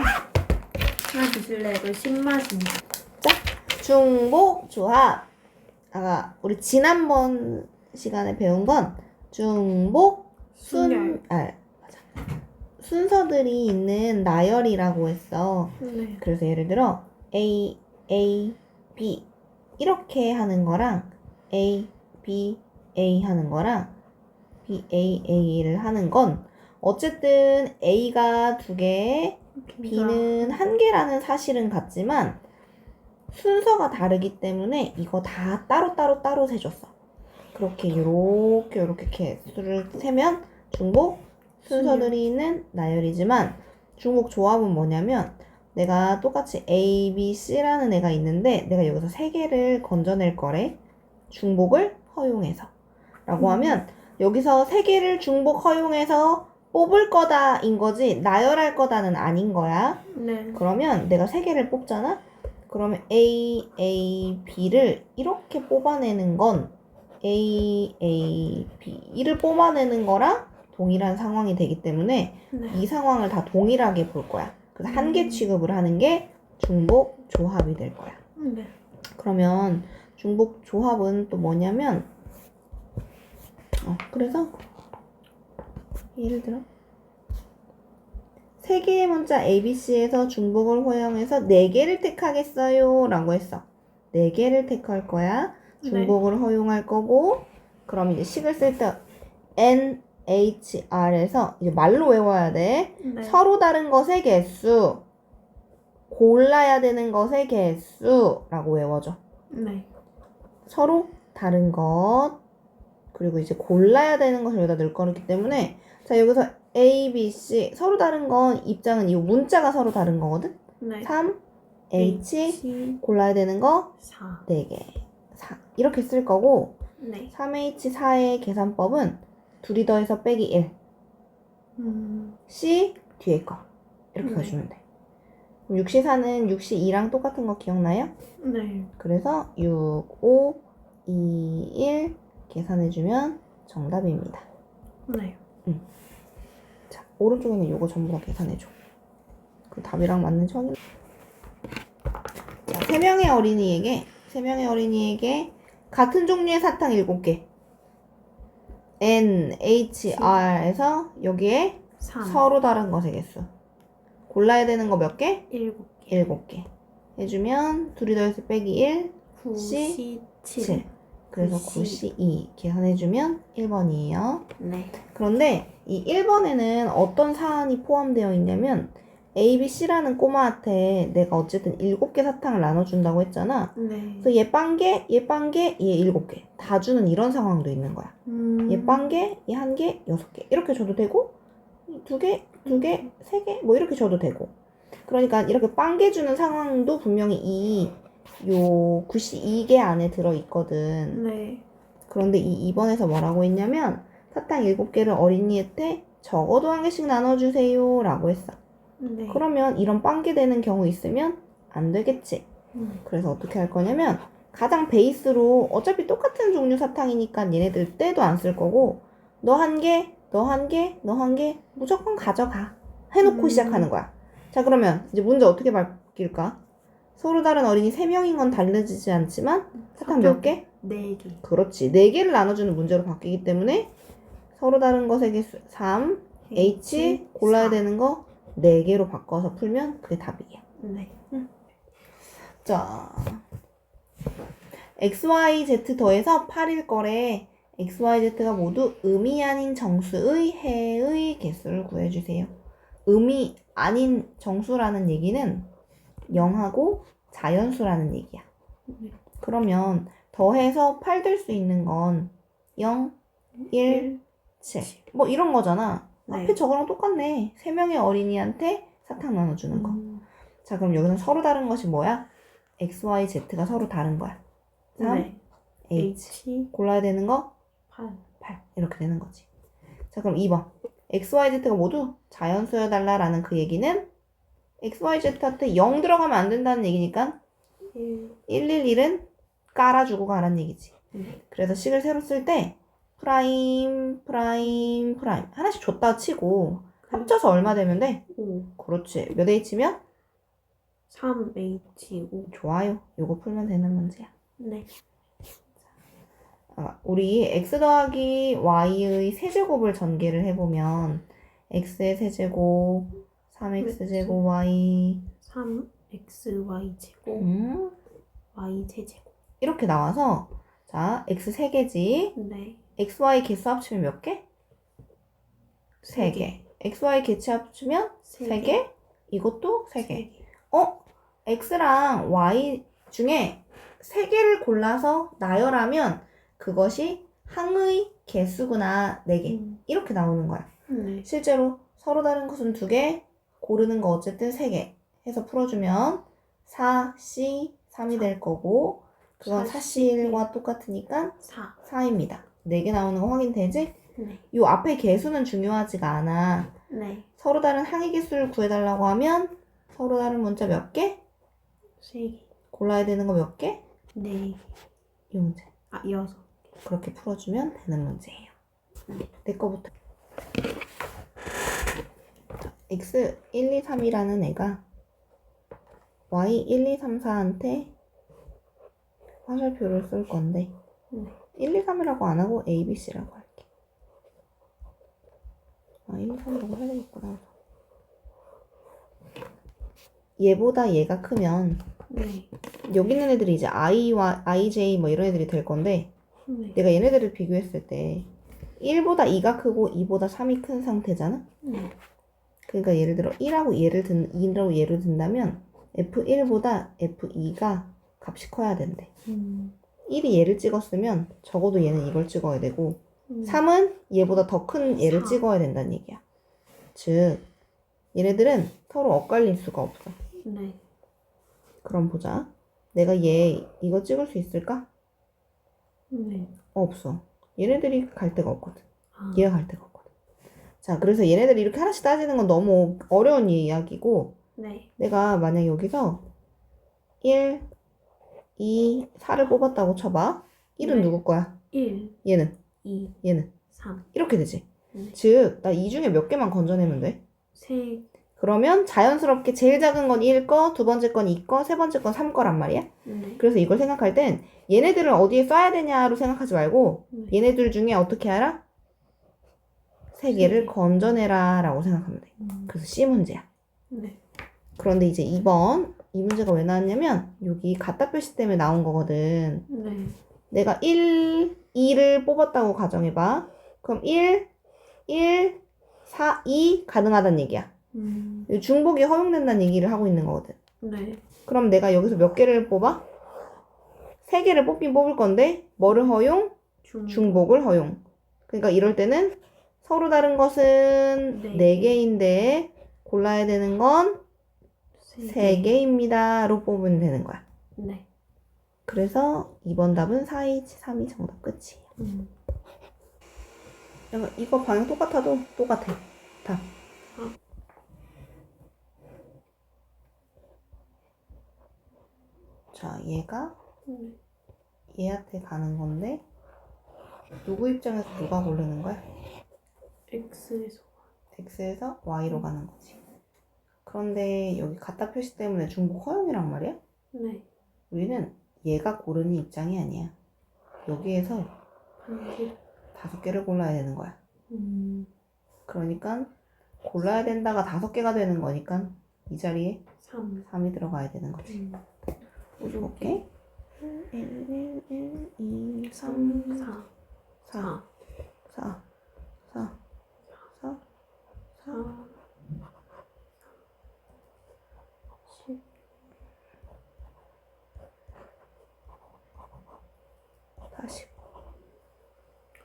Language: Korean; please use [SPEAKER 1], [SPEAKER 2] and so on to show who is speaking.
[SPEAKER 1] 하나 드실래? 이거 신맛인데.
[SPEAKER 2] 자, 중복 조합. 아까 우리 지난번 시간에 배운 건 중복 순,
[SPEAKER 1] 순열.
[SPEAKER 2] 아, 맞아. 순서들이 있는 나열이라고 했어.
[SPEAKER 1] 네.
[SPEAKER 2] 그래서 예를 들어 A, A, B 이렇게 하는 거랑 A, B, A 하는 거랑 B, A, A를 하는 건 어쨌든 A가 두 개, B는 한 개라는 사실은 같지만 순서가 다르기 때문에 이거 다 따로따로 따로 세줬어. 그렇게 요렇게 요렇게 개수를 세면 중복 순서들이 있는 나열이지만 중복 조합은 뭐냐면 내가 똑같이 A, B, C라는 애가 있는데 내가 여기서 세 개를 건져낼 거래. 중복을 허용해서. 라고
[SPEAKER 1] 음.
[SPEAKER 2] 하면 여기서 세 개를 중복 허용해서 뽑을 거다인 거지 나열할 거다는 아닌 거야.
[SPEAKER 1] 네.
[SPEAKER 2] 그러면 내가 세 개를 뽑잖아? 그러면 A, A, B를 이렇게 뽑아내는 건 A, A, B를 뽑아내는 거랑 동일한 상황이 되기 때문에
[SPEAKER 1] 네.
[SPEAKER 2] 이 상황을 다 동일하게 볼 거야. 그래서 한개
[SPEAKER 1] 음.
[SPEAKER 2] 취급을 하는 게 중복 조합이 될 거야.
[SPEAKER 1] 네.
[SPEAKER 2] 그러면 중복 조합은 또 뭐냐면 어, 그래서 예를 들어 세 개의 문자 ABC에서 중복을 허용해서 네 개를 택하겠어요 라고 했어. 네 개를 택할 거야. 중복을 허용할 거고 그럼 이제 식을 쓸 때 NHR에서 이제 말로 외워야 돼.
[SPEAKER 1] 네.
[SPEAKER 2] 서로 다른 것의 개수 골라야 되는 것의 개수라고 외워줘.
[SPEAKER 1] 네.
[SPEAKER 2] 서로 다른 것 그리고 이제 골라야 되는 것을 여기다 넣을 거기 때문에 자 여기서 A, B, C 서로 다른 건 입장은 이 문자가 서로 다른 거거든.
[SPEAKER 1] 네.
[SPEAKER 2] 3 H
[SPEAKER 1] H
[SPEAKER 2] 골라야 되는 거
[SPEAKER 1] 4.
[SPEAKER 2] 4개 4 이렇게 쓸 거고
[SPEAKER 1] 네.
[SPEAKER 2] 3H 4의 계산법은 둘이 더해서 빼기 1
[SPEAKER 1] 음.
[SPEAKER 2] C 뒤에 거 이렇게
[SPEAKER 1] 네.
[SPEAKER 2] 가주면 돼. 그럼 6시 4는 6시 2랑 똑같은 거 기억나요?
[SPEAKER 1] 네.
[SPEAKER 2] 그래서 6, 5, 2, 1 계산해주면 정답입니다.
[SPEAKER 1] 네.
[SPEAKER 2] 자, 오른쪽에는 요거 전부 다 계산해줘. 그 답이랑 맞는지 확인. 자, 3명의 어린이에게, 3명의 어린이에게 같은 종류의 사탕 7개. N, H, R에서 여기에
[SPEAKER 1] 3.
[SPEAKER 2] 서로 다른 것의 개수. 골라야 되는 거 몇 개?
[SPEAKER 1] 7.
[SPEAKER 2] 7개. 해주면 둘이 더해서 빼기 1,
[SPEAKER 1] 9.
[SPEAKER 2] C,
[SPEAKER 1] 7.
[SPEAKER 2] 7. 그래서
[SPEAKER 1] 9C.
[SPEAKER 2] 9C2 계산해주면 1번이에요.
[SPEAKER 1] 네.
[SPEAKER 2] 그런데 이 1번에는 어떤 사안이 포함되어 있냐면 A, B, C라는 꼬마한테 내가 어쨌든 7개 사탕을 나눠준다고 했잖아.
[SPEAKER 1] 네.
[SPEAKER 2] 그래서 얘 빵개, 얘 빵개, 얘 7개. 다 주는 이런 상황도 있는 거야.
[SPEAKER 1] 음.
[SPEAKER 2] 얘 빵개, 얘 한 개, 여섯 개. 이렇게 줘도 되고, 두 개, 두 개, 세 개, 뭐 이렇게 줘도 되고. 그러니까 이렇게 빵개 주는 상황도 분명히 이, 요, 92개 안에 들어있거든.
[SPEAKER 1] 네.
[SPEAKER 2] 그런데 이 2번에서 뭐라고 했냐면, 사탕 7개를 어린이한테 적어도 한 개씩 나눠주세요. 라고 했어.
[SPEAKER 1] 네.
[SPEAKER 2] 그러면 이런 빵개 되는 경우 있으면 안 되겠지.
[SPEAKER 1] 음.
[SPEAKER 2] 그래서 어떻게 할 거냐면 가장 베이스로 어차피 똑같은 종류 사탕이니까 얘네들 때도 안 쓸 거고 너 한 개, 너 한 개, 너 한 개 무조건 가져가 해놓고
[SPEAKER 1] 음.
[SPEAKER 2] 시작하는 거야. 자 그러면 이제 문제 어떻게 바뀔까? 서로 다른 어린이 3명인 건 달라지지 않지만 사탕 몇 개?
[SPEAKER 1] 4개.
[SPEAKER 2] 그렇지. 4개를 나눠주는 문제로 바뀌기 때문에 서로 다른 것의 개수 3, H 골라야 되는 거 4개로 바꿔서 풀면 그게 답이에요.
[SPEAKER 1] 네.
[SPEAKER 2] 자, x, y, z 더해서 8일 거래. x, y, z가 모두 음이 아닌 정수의 해의 개수를 구해주세요. 음이 아닌 정수라는 얘기는 0하고 자연수라는 얘기야.
[SPEAKER 1] 네.
[SPEAKER 2] 그러면 더해서 8 될 수 있는 건 0, 1, 7. 뭐 이런 거잖아.
[SPEAKER 1] 네.
[SPEAKER 2] 앞에 저거랑 똑같네. 3명의 어린이한테 사탕 나눠주는 거.
[SPEAKER 1] 음.
[SPEAKER 2] 자, 그럼 여기는 서로 다른 것이 뭐야? x, y, z가 서로 다른 거야. 3,
[SPEAKER 1] 네.
[SPEAKER 2] h.
[SPEAKER 1] H
[SPEAKER 2] 골라야 되는 거
[SPEAKER 1] 8.
[SPEAKER 2] 8. 이렇게 되는 거지. 자, 그럼 2번. x, y, z가 모두 자연수여달라라는 그 얘기는 x, y, z한테 0 들어가면 안 된다는 얘기니까
[SPEAKER 1] 1.
[SPEAKER 2] 111은 깔아주고 가라는 얘기지.
[SPEAKER 1] 네.
[SPEAKER 2] 그래서 식을 새로 쓸 때 프라임, 프라임, 프라임 하나씩 줬다 치고 합쳐서 얼마 되면 돼?
[SPEAKER 1] 5.
[SPEAKER 2] 그렇지. 몇 h면?
[SPEAKER 1] 3H5.
[SPEAKER 2] 좋아요. 요거 풀면 되는 문제야.
[SPEAKER 1] 네.
[SPEAKER 2] 아, 우리 x 더하기 y의 세제곱을 전개를 해보면 x의 세제곱, 3x 제곱 y
[SPEAKER 1] 3XY 제곱.
[SPEAKER 2] 음,
[SPEAKER 1] Y 제제곱.
[SPEAKER 2] 이렇게 나와서 자 x 3개지
[SPEAKER 1] 네.
[SPEAKER 2] xy 개수 합치면 몇 개?
[SPEAKER 1] 세
[SPEAKER 2] 3개 xy 개수 합치면
[SPEAKER 1] 세
[SPEAKER 2] 3개? 이것도 3개
[SPEAKER 1] 세 개.
[SPEAKER 2] 어? x랑 y 중에 3개를 골라서 나열하면 그것이 항의 개수구나 4개
[SPEAKER 1] 음.
[SPEAKER 2] 이렇게 나오는 거야
[SPEAKER 1] 네.
[SPEAKER 2] 실제로 서로 다른 것은 2개 고르는 거 어쨌든 3개 해서 풀어주면 4, C, 3이 될 거고 그건 4, C 1과 똑같으니까
[SPEAKER 1] 4.
[SPEAKER 2] 4입니다 4개 나오는 거 확인되지?
[SPEAKER 1] 네.
[SPEAKER 2] 요 앞에 개수는 중요하지가 않아
[SPEAKER 1] 네.
[SPEAKER 2] 서로 다른 항의 개수를 구해달라고 하면 서로 다른 문자 몇 개?
[SPEAKER 1] 세 개.
[SPEAKER 2] 골라야 되는 거 몇 개?
[SPEAKER 1] 네.
[SPEAKER 2] 이 문제.
[SPEAKER 1] 아, 여섯.
[SPEAKER 2] 그렇게 풀어주면 되는 문제예요.
[SPEAKER 1] 네.
[SPEAKER 2] 내 거부터. X 1, 2, 3이라는 애가 y 1, 2, 3, 4한테 화살표를 쓸 건데
[SPEAKER 1] 네.
[SPEAKER 2] 1, 2, 3이라고 안 하고 a, b, c라고 할게. 아, 1, 2, 3이라고 해야 되겠구나. 얘보다 얘가 크면
[SPEAKER 1] 네.
[SPEAKER 2] 여기 있는 애들이 이제 i와 ij 뭐 이런 애들이 될 건데
[SPEAKER 1] 네.
[SPEAKER 2] 내가 얘네들을 비교했을 때 1보다 2가 크고 2보다 3이 큰 상태잖아?
[SPEAKER 1] 네.
[SPEAKER 2] 그러니까 예를 들어 1하고 얘를 든 2라고 얘를 든다면 F1보다 F2가 값이 커야 된대.
[SPEAKER 1] 음.
[SPEAKER 2] 1이 얘를 찍었으면 적어도 얘는 이걸 찍어야 되고
[SPEAKER 1] 음.
[SPEAKER 2] 3은 얘보다 더 큰 얘를
[SPEAKER 1] 사.
[SPEAKER 2] 찍어야 된다는 얘기야. 즉 얘네들은 서로 엇갈릴 수가 없어.
[SPEAKER 1] 네.
[SPEAKER 2] 그럼 보자. 내가 얘 이거 찍을 수 있을까?
[SPEAKER 1] 네.
[SPEAKER 2] 어, 없어. 얘네들이 갈 데가 없거든.
[SPEAKER 1] 아.
[SPEAKER 2] 얘가 갈 데가 없거든. 자, 그래서 얘네들이 이렇게 하나씩 따지는 건 너무 어려운 이야기고,
[SPEAKER 1] 네.
[SPEAKER 2] 내가 만약 여기서 1, 2, 4를 뽑았다고 쳐봐. 1은
[SPEAKER 1] 네.
[SPEAKER 2] 누구 거야?
[SPEAKER 1] 1,
[SPEAKER 2] 얘는,
[SPEAKER 1] 2,
[SPEAKER 2] 얘는.
[SPEAKER 1] 3.
[SPEAKER 2] 이렇게 되지.
[SPEAKER 1] 네.
[SPEAKER 2] 즉, 나 이 중에 몇 개만 건져내면 돼.
[SPEAKER 1] 세.
[SPEAKER 2] 그러면 자연스럽게 제일 작은 건 1 거, 두 번째 건 2 거, 세 번째 건 3 거란 말이야.
[SPEAKER 1] 네.
[SPEAKER 2] 그래서 이걸 생각할 땐 얘네들을 어디에 써야 되냐로 생각하지 말고
[SPEAKER 1] 네.
[SPEAKER 2] 얘네들 중에 어떻게 알아? 세 개를
[SPEAKER 1] 개.
[SPEAKER 2] 건져내라 라고 생각하면 돼.
[SPEAKER 1] 음.
[SPEAKER 2] 그래서 C 문제야.
[SPEAKER 1] 네.
[SPEAKER 2] 그런데 이제 2번 이 문제가 왜 나왔냐면 여기 갖다 표시 때문에 나온 거거든.
[SPEAKER 1] 네.
[SPEAKER 2] 내가 1, 2를 뽑았다고 가정해봐. 그럼 1, 1, 4, 2 가능하다는 얘기야.
[SPEAKER 1] 음.
[SPEAKER 2] 이 중복이 허용된다는 얘기를 하고 있는 거거든.
[SPEAKER 1] 네.
[SPEAKER 2] 그럼 내가 여기서 몇 개를 뽑아? 세 개를 뽑긴 뽑을 건데 뭐를 허용?
[SPEAKER 1] 중.
[SPEAKER 2] 중복을 허용. 그러니까 이럴 때는 서로 다른 것은
[SPEAKER 1] 네
[SPEAKER 2] 네 개인데 골라야 되는 건세세 개입니다로 뽑으면 되는 거야.
[SPEAKER 1] 네.
[SPEAKER 2] 그래서 2번 답은 4H, 3이 정답 끝이에요.
[SPEAKER 1] 음.
[SPEAKER 2] 이거- 이거 방향 똑같아도 똑같아. 답.
[SPEAKER 1] 아.
[SPEAKER 2] 자, 얘가
[SPEAKER 1] 네.
[SPEAKER 2] 얘한테 가는 건데 누구 입장에서 누가 고르는 거야?
[SPEAKER 1] X에서.
[SPEAKER 2] X에서 Y로 가는 거지. 그런데 여기 갖다 표시 때문에 중복 허용이란 말이야?
[SPEAKER 1] 네.
[SPEAKER 2] 우리는 얘가 고르는 입장이 아니야. 여기에서
[SPEAKER 1] 반지.
[SPEAKER 2] 다섯 개를 골라야 되는 거야.
[SPEAKER 1] 음.
[SPEAKER 2] 그러니까 골라야 된다가 다섯 개가 되는 거니까 이 자리에
[SPEAKER 1] 3.
[SPEAKER 2] 3이 들어가야 되는 거지.
[SPEAKER 1] 음.
[SPEAKER 2] 볼게. 1, 1, 1, 2,
[SPEAKER 1] 3,
[SPEAKER 2] 3,
[SPEAKER 1] 4.
[SPEAKER 2] 4, 4.